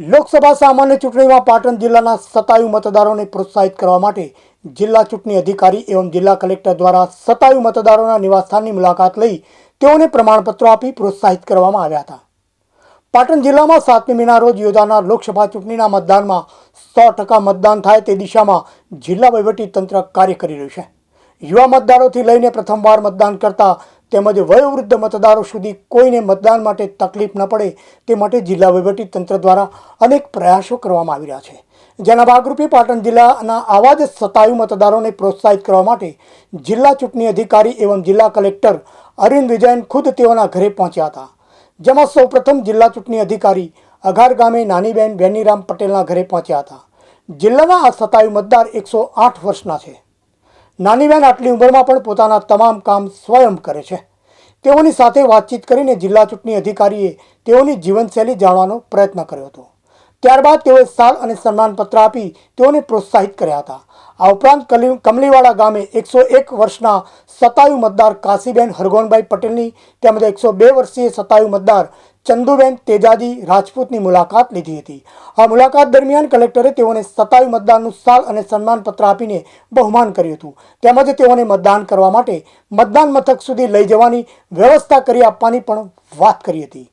લોકસભા સામાન્ય ચૂંટણીમાં પાટણ જિલ્લાના સતાયુ મતદારોને પ્રોત્સાહિત કરવા માટે જિલ્લા ચૂંટણી અધિકારી એવં જિલ્લા કલેક્ટર દ્વારા સતાયુ મતદારોના નિવાસસ્થાનની મુલાકાત લઈ તેઓને પ્રમાણપત્રો આપી પ્રોત્સાહિત કરવામાં આવ્યા હતા. પાટણ જિલ્લામાં સાતમી મેના રોજ યોજાનાર લોકસભા ચૂંટણીના મતદાનમાં સો ટકા મતદાન થાય તે દિશામાં જિલ્લા તંત્ર કાર્ય કરી રહ્યું છે. યુવા મતદારોથી લઈને પ્રથમવાર મતદાન કરતા તેમજ વયોવૃદ્ધ મતદારો સુધી કોઈને મતદાન માટે તકલીફ ન પડે તે માટે જિલ્લા તંત્ર દ્વારા અનેક પ્રયાસો કરવામાં આવી રહ્યા છે. જેના ભાગરૂપે પાટણ જિલ્લાના આવા જ સતાયુ મતદારોને પ્રોત્સાહિત કરવા માટે જિલ્લા ચૂંટણી અધિકારી એવં જિલ્લા કલેક્ટર અરવિંદ વિજયન ખુદ તેઓના ઘરે પહોંચ્યા હતા. જેમાં સૌપ્રથમ જિલ્લા ચૂંટણી અધિકારી અઘાર ગામે નાનીબેન બેનીરામ પટેલના ઘરે પહોંચ્યા હતા. જિલ્લાના આ સતાયુ મતદાર એકસો આઠ વર્ષના છે. નાનીબેન આટલી ઉંમરમાં પણ પોતાના તમામ કામ સ્વયં કરે છે. તેઓની સાથે વાતચીત કરીને જિલ્લા ચૂંટણી અધિકારીએ તેઓની જીવનશૈલી જાણવાનો પ્રયત્ન કર્યો હતો. ત્યારબાદ તેઓએ સાલ અને સન્માનપત્ર આપી તેઓને પ્રોત્સાહિત કર્યા હતા. આ ઉપરાંત કમલીવાડા ગામે એકસો એક વર્ષના સતાયુ મતદાર કાશીબેન હરગોનભાઈ પટેલની તેમજ એકસો બે વર્ષીય સતાયુ મતદાર ચંદુબેન તેજાજી રાજપૂતની મુલાકાત લીધી હતી. આ મુલાકાત દરમિયાન કલેક્ટરે તેઓને સતાવી મતદાનનું સાલ અને સન્માનપત્ર આપીને બહુમાન કર્યું હતું. તેમજ તેઓને મતદાન કરવા માટે મતદાન મથક સુધી લઈ જવાની વ્યવસ્થા કરી આપવાની પણ વાત કરી હતી.